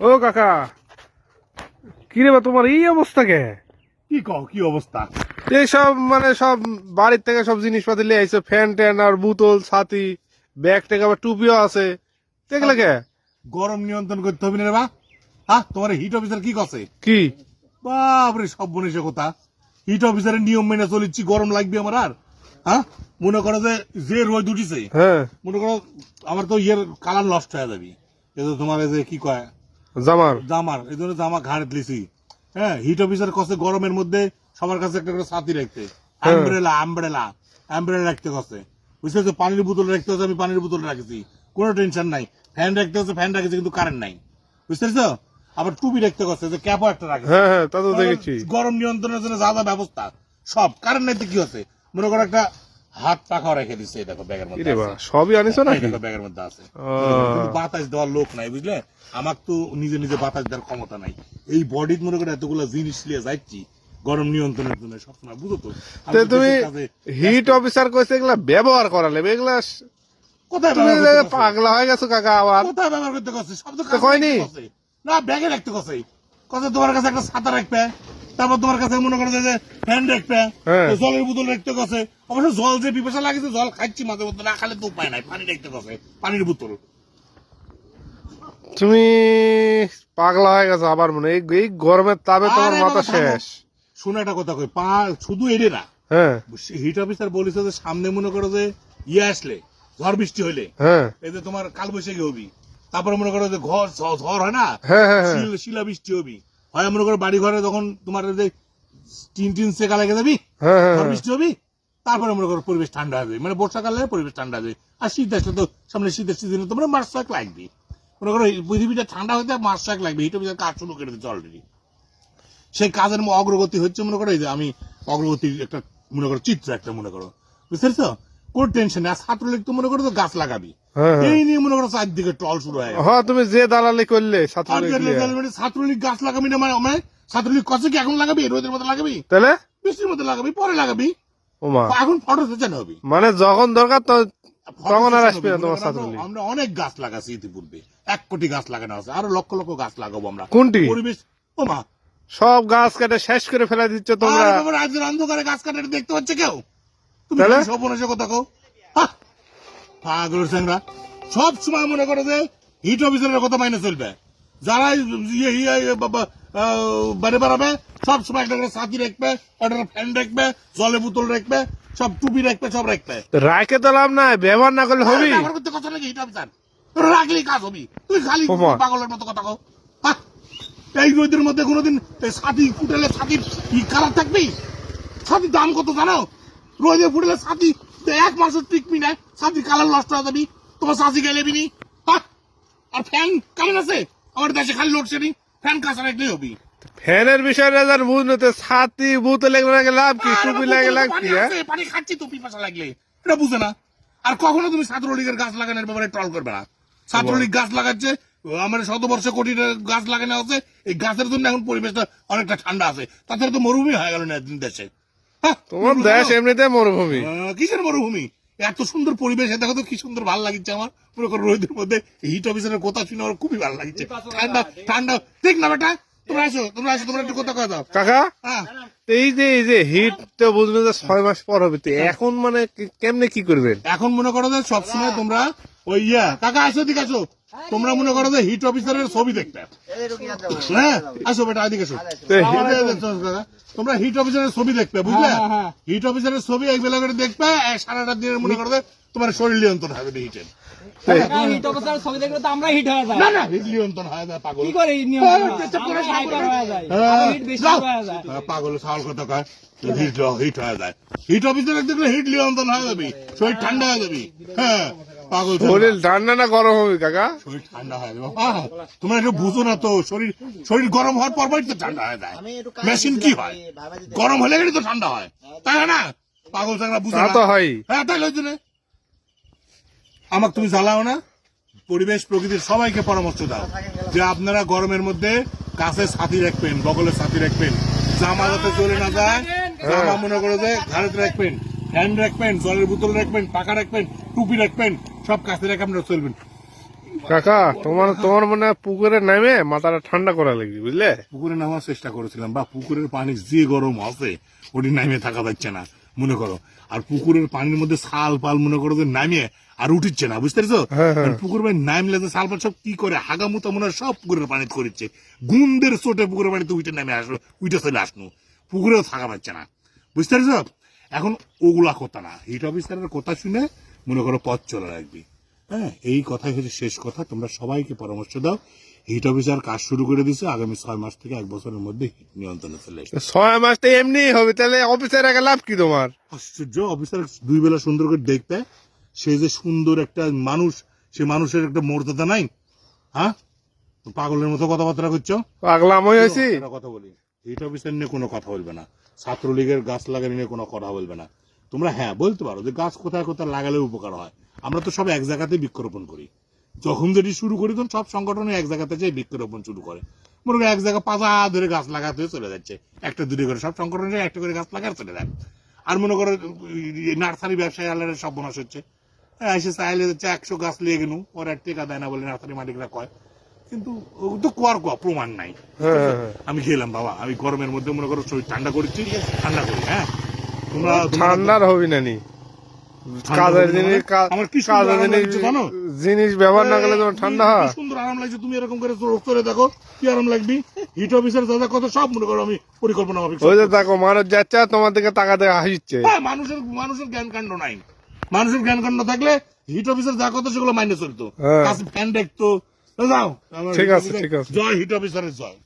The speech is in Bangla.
ও কাকা কি রে বা তোমার এই অবস্থা কে? কি কও কি অবস্থা? এই সব মানে সব বাড়ির থেকে সব জিনিসপাতি লিয়ে আইছো ফ্যান ট্যান আর বোতল ছাতি ব্যাগ ট্যাগ আবার টুপিও আছে। দেখলে কে? গরম নিয়ন্ত্রণ করতে হবে না রে বা। হ্যাঁ তোমার হিট অফিসার কি কছে কি? বাপরে সব বনিসে কথা। হিট অফিসারের নিয়ম মেনে চলিচ্ছি গরম লাগবে আমার আর। হ্যাঁ মনে করো যে যে রোদ উঠিছে হ্যাঁ। মনে করো আমার তো ইয়ের কালার নষ্ট হয়ে যাবি। তো তোমার যে কি কয় জামার? জামার এই জন্য জামা ঘাড়ে দিয়েছি হ্যাঁ হিট অফিসার কছে গরমের মধ্যে সবার কাছে একটা করে ছাতি রাখতে। অ্যাম্ব্রেলা অ্যাম্ব্রেলা অ্যাম্ব্রেলা রাখতে কছে বুঝতে পারছ? পানির বোতল রাখতে হচ্ছে আমি পানির বোতল রাখছি। কোনো টেনশন নাই। ফ্যান রাখতে হচ্ছে ফ্যান রাখেছি কিন্তু কারেন্ট নাই। বুঝতে পারছ? আবার টুপি রাখতে কছে যে ক্যাপও একটা রাখে হ্যাঁ হ্যাঁ তা তো দেখেছি। গরম নিয়ন্ত্রণের জন্য যা যা ব্যবস্থা সব। কারেন্ট নাই তো কি হচ্ছে? মনে করো একটা হাত রেখে দিচ্ছে এই দেখো ব্যাগের মধ্যে। সবই আনিছো নাকি? দেখো ব্যাগের মধ্যে আছে। বাতাস দেওয়ার লোক নাই বুঝলে? আমার তো নিজে নিজে বাতাস দেওয়ার ক্ষমতা নাই। এই বডির মনে করে এতগুলো জিনিস নিয়ে যাচ্ছি গরম নিয়ন্ত্রণের জন্য সবসময় বুঝো তো? তুমি হিট অফিসার কইছে এগুলা ব্যবহার করা করালে এগুলা কোথায়? পাগলা হয়ে গেছো কাকা আবার। কোথায় ব্যবহার করতে কছে সব তো কছে। না ব্যাগে রাখতে কছে কছে তোমার কাছে একটা ছাতা রাখবে? তারপর তোমার কাছে মনে করো যে ফ্যান রাখবে। জলের বোতল রাখতে কছে। অবশ্য জল যে পিপাসা লাগেছে জল খাচ্ছি মাঝে মধ্যে না খালে তো উপায় নাই পানি রাখতে কছে পানির বোতল। তুমি পাগলা হয়ে গেছো আবার মনে। এই এই গরমের তাপে তোমার মাথা শেষ। শুনে একটা কথা কই পা শুধু এড়ে না হ্যাঁ হিট অফিসার বলেছে যে সামনে মনে করো যে ইয়ে আসলে ঝড় বৃষ্টি হইলে। হ্যাঁ। এই যে তোমার কাল বৈশাখী হবি। তারপরে মনে করো যে ঘর ঝড় হয় না? হ্যাঁ হ্যাঁ হ্যাঁ। শিলা বৃষ্টি হবি। হয় মনে করো বাড়ি ঘরে যখন তোমার এই যে টিন টিন সেকা লেগে যাবি হ্যাঁ হ্যাঁ হ্যাঁ। বৃষ্টি হবি তারপরে মনে করো পরিবেশ ঠান্ডা হবে। মানে বর্ষাকালে পরিবেশ ঠান্ডা আর শীত আসলে তো সামনে শীতের সিজনে তোমরা মাস লাগবে। মনে করো পৃথিবীটা ঠান্ডা হইতে মাস লাগবে। অফিসার কাজ শুরু করে দিচ্ছে অলরেডি সেই কাজের অগ্রগতি হচ্ছে মনে করো এই যে আমি অগ্রগতির একটা মনে করো চিত্র একটা মনে করো। বুঝতে পারছ? কোন টেনশন নেই। ছাত্রলীগ তো মনে করো তো গাছ লাগাবি। হ্যাঁ, হ্যাঁ। এই নিয়ে মনে করো চারদিকে টল শুরু হয়ে হ্যাঁ তুমি যে দালালি করলে ছাত্রলীগ গাছ লাগাবি না মানে মানে ছাত্রলীগ কষে কি এখন লাগাবি? রোদের লাগাবি? তাহলে? বৃষ্টির লাগাবি পরে লাগাবি। এখন ফটো সেচান হবে। মানে যখন দরকার তো তখন আর আসবে না তোমার ছাত্রলীগ। আমরা অনেক গাছ লাগাচ্ছি ইতিপূর্বে। এক কোটি গাছ লাগানো আছে। আরও লক্ষ লক্ষ গাছ লাগাবো আমরা। কোনটি? পরিবেশ ও মা সব গাছ কেটে শেষ করে ফেলে দিচ্ছ তোমরা। রাজ্যের অন্ধকারে গাছ কাটাটা দেখতে পাচ্ছে কেউ? তুমি কথা কও! পাগল সব সময় মনে করো যে হিট অফিসারের কথা মাইনে চলবে। যারা ইয়ে ইয়ে ইয়ে বাড়ি বাড়াবে সব সময় একটা করে ছাতি রাখবে একটা ফ্যান রাখবে জলে বোতল রাখবে সব টুপি রাখবে সব রাখবে। রাখে তো লাভ নাই ব্যবহার না করলে হবি? ব্যবহার করতে কথা নাকি হিট অফিসার? রাখলি কাজ হবি। তুই খালি পাগলের মতো কথা কও। এই রোদের মধ্যে কোনোদিন ছাতি ফুটেলে ই কালার থাকবি? ছাতির দাম কত জানো? রোদে ফুটেলে ছাতি। এক মাসের টিকবি না ছাতির কালার নষ্ট হয়ে যাবি। তোমার চাষি গেলে বিনি আর ফ্যান কেমন আছে? আমার দেশে খালি লোডশেডিং ফ্যান কাঁচা রাখলেই হবি। ফ্যানের বিষয়ে রেজার বুঝতে ছাতি বুতে লেগে লাগে লাভ কি? টুপি লাগে লাভ কি হ্যাঁ? পানি খাচ্ছি তো পিপাসা লাগলে। এটা বুঝে না। আর কখনো তুমি ছাত্রলীগের গাছ লাগানোর ব্যাপারে ট্রল করবে না। ছাত্রলীগ গাছ লাগাচ্ছে আমার শতবর্ষ কোটি গাছ লাগানো আছে এই গাছের জন্য এখন পরিবেশটা অনেকটা ঠান্ডা আছে। তাছাড়া তো মরুভূমি হয়ে গেল না দেশে। তোমার দেশ এমনিতে মরুভূমি। কিসের মরুভূমি? এত সুন্দর পরিবেশ দেখো তো কি সুন্দর ভালো লাগছে আমার। মনে করো রোদের মধ্যে হিট অফিসারের কথা শুনে আমার খুবই ভালো লাগছে ঠান্ডা ঠান্ডা। ঠিক না বেটা তোমরা আসো তোমরা আসো তোমরা একটু কথা কথা দাও। কাকা হ্যাঁ। এই যে এই যে হিট তো বুঝবে যে ছয় মাস পর হবে তো এখন মানে কেমনে কি করবেন? এখন মনে করো যে সবসময় তোমরা ওই ইয়া কাকা আসো দিকে আসো। তোমরা মনে করো যে হিট অফিসারের ছবি দেখতে। হ্যাঁ আসো বেটা এদিকে আসো? তোমরা হিট অফিসারের ছবি দেখবে বুঝলে? হিট অফিসারের ছবি এক বেলা করে দেখবে সারাটা দিনের মনে করো তোমার শরীর নিয়ন্ত্রণ হবে হিটের হয়ে পাগল। হ্যাঁ, হয়ে হ্যাঁ। হয়ে হ্যাঁ, সাল কথা কয় হিট হয়ে যায়। হিট অফিসার দেখলে হিট নিয়ন্ত্রণ হয়ে যাবি শরীর ঠান্ডা হয়ে যাবি। হ্যাঁ। পাগল শরীর ঠান্ডা না গরম হবে কাকা? শরীর ঠান্ডা হয়ে আহ, তোমরা একটু বুঝো না তো শরীর শরীর গরম হওয়ার পর তো ঠান্ডা হয়ে যায়। মেশিন কি হয়? গরম হলে তো ঠান্ডা হয়। তাই না? পাগল চাকরা বুঝো না। তো হয়। হ্যাঁ তাই লইতো আমাকে তুমি জ্বালাও না। পরিবেশ প্রকৃতির সবাইকে পরামর্শ দাও যে আপনারা গরমের মধ্যে কাছে ছাতি রাখবেন বগলে ছাতি রাখবেন। জামা যাতে চলে না যায় জামা মনে করে যে ঘাড়ে রাখবেন ফ্যান রাখবেন জলের বোতল রাখবেন পাকা রাখবেন টুপি রাখবেন সব কাছে রেখে আপনারা চলবেন। কাকা তোমার তোমার মনে হয় পুকুরে নামে মাথাটা ঠান্ডা করা লাগবে বুঝলে? পুকুরে নামার চেষ্টা করেছিলাম বা পুকুরের পানি যে গরম আছে ওটি নামিয়ে থাকা যাচ্ছে না মনে করো। আর পুকুরের পানির মধ্যে সাল পাল মনে করো যে নামিয়ে আর উঠিচ্ছে না বুঝতে পারছ? হ্যাঁ, হ্যাঁ। পুকুর পানি নামলে যে সাল পাল সব কি করে হাগামুতা মনে হয় সব পুকুরের পানিতে করিচ্ছে। গুন্দের চোটে পুকুরের পানিতে উঠে নামে আসলো উঠে চলে আসলো। পুকুরেও থাকা পাচ্ছে না বুঝতে পারছ? এখন ওগুলা কথা না হিট অফিসারের কথা শুনে মনে করো পথ চলে রাখবি হ্যাঁ এই কথাই হচ্ছে শেষ কথা। তোমরা সবাইকে পরামর্শ দাও। হিট অফিসার কাজ শুরু করে দিছে। আগামী ছয় মাস থেকে এক বছরের মধ্যে হিট নিয়ন্ত্রণে চলে আসবে। ছয় মাস তো এমনি হবে। তাহলে অফিসের আগে লাভ কি তোমার? আশ্চর্য। অফিসার দুই বেলা সুন্দর করে দেখতে সে যে সুন্দর একটা মানুষ সে মানুষের একটা মর্যাদা নাই। হ্যাঁ? পাগলের মতো কথাবার্তা করছ? পাগলাম হয়েছি। কথা বলি। হিট অফিসার নিয়ে কোনো কথা বলবে না। ছাত্রলীগের গাছ লাগানো নিয়ে কোনো কথা বলবে না। তোমরা হ্যাঁ বলতে পারো যে গাছ কোথায় কোথায় লাগালে উপকার হয়। আমরা তো সব এক জায়গাতে বৃক্ষরোপণ করি। যখন যেটি শুরু করি তখন সব সংগঠনে এক জায়গাতে যে বৃক্ষরোপণ শুরু করে। মনে করো এক জায়গায় পাতা ধরে গাছ লাগাতে চলে যাচ্ছে। একটা দুটো করে সব সংগঠনে একটা করে গাছ লাগাতে চলে যায়। আর মনে করো নার্সারি ব্যবসায়ী আলাদা সব বনাস হচ্ছে। হ্যাঁ, এসে চাইলে হচ্ছে একশো গাছ লিয়ে গেল ওর টেকা দেয় না বলে নার্সারি মালিকরা কয়। কিন্তু তো কোয়ার কোয়া প্রমাণ নাই। হ্যাঁ, হ্যাঁ। আমি গেলাম বাবা। আমি গরমের মধ্যে মনে করো শরীর ঠান্ডা করেছি ঠান্ডা করি হ্যাঁ। ঠান্ডার হবি না নি? কাজের জিনিস আমার কি কাজের জিনিস জানো? জিনিস ব্যবহার না করলে তোমার ঠান্ডা হয়। সুন্দর আরাম লাগছে তুমি এরকম করে চোখ করে দেখো কি আরাম লাগবি? হিট অফিসার দাদা কত সব মনে করো আমি পরিকল্পনা ওই যে দেখো মানুষ যাচ্ছে তোমার দিকে তাকাতে হাসিচ্ছে হ্যাঁ, মানুষের মানুষের জ্ঞান কাণ্ড নাই। মানুষের জ্ঞান কাণ্ড থাকলে হিট অফিসার যা কথা সেগুলো মাইনে চলতো। ফ্যান দেখতো। যাও ঠিক আছে, ঠিক আছে। জয় হিট অফিসারের জয়।